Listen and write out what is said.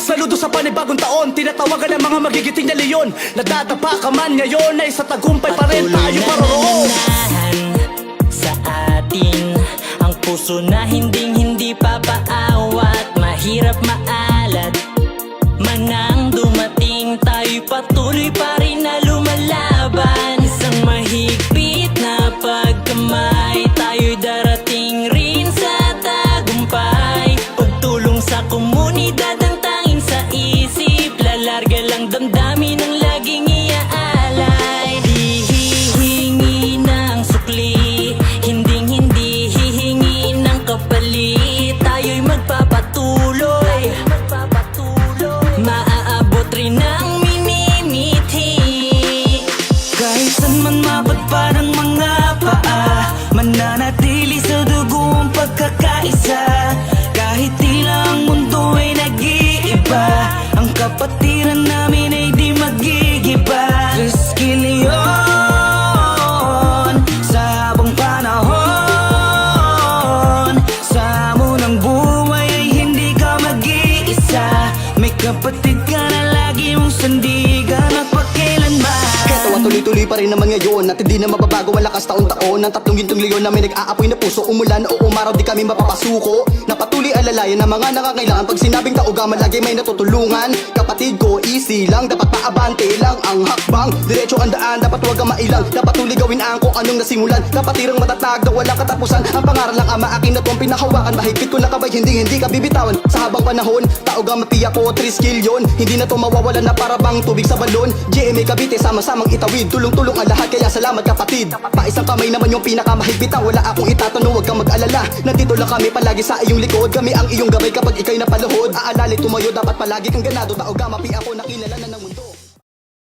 Saludo sa panibagong taon. Tinatawagan ang mga magigiting na leon. Nadadapa ka man ngayon Ay sa tagumpay pa rin. Tayo paroroon sa atin Ang puso na hindi damdamin ang laging iaalay. Hihingi ng sukli. Hinding hindi hihingi ng kapalit. Tayo'y magpapatuloy. Maaabot rin ang minimithi. Kahit man mapadpad ang mga paa. Mananatili sa dugo ang pagkakaisa May kapatid ka na lagi mong sandigan at pagkailanman at tuloy-tuloy pa rin naman ngayon At hindi na mababago ang lakas taon-taon Ang tatlong gintong leon na may nag-aapoy na puso Umulan o umaraw di kami mapapasuko. Napatuloy alalayan ng mga nakakailangan Pag sinabing taugaman lagi may natutulungan. Kapatid ko easy lang Dapat paabante lang. Ang hakbang Diretso ang daan dapat huwag kang mailang. Dapat tuloy gawin ang kung anong nasimulan. Kapatirang matatag na walang katapusan. Ang pangaral ng ama akin na itong pinahawakan Mahigpit ko na kabay hindi hindi ka bibitawan. Sa habang panahon taugang mapiya ko triskill yun Hindi na to mawawalan na para bang tubig sa balon. GMA Cavite sama-samang itawid. Tulong-tulong ang lahat kaya salamat kapatid. Pa isang kamay naman yung pinakamahigpitan Wala akong itatanong huwag kang mag-alala. Nandito lang kami palagi sa iyong likod. Kami ang iyong gabay kapag ikay napaluhod Aalala tumayo dapat palagi kang ganado. Tauga mapi ako na ng mundo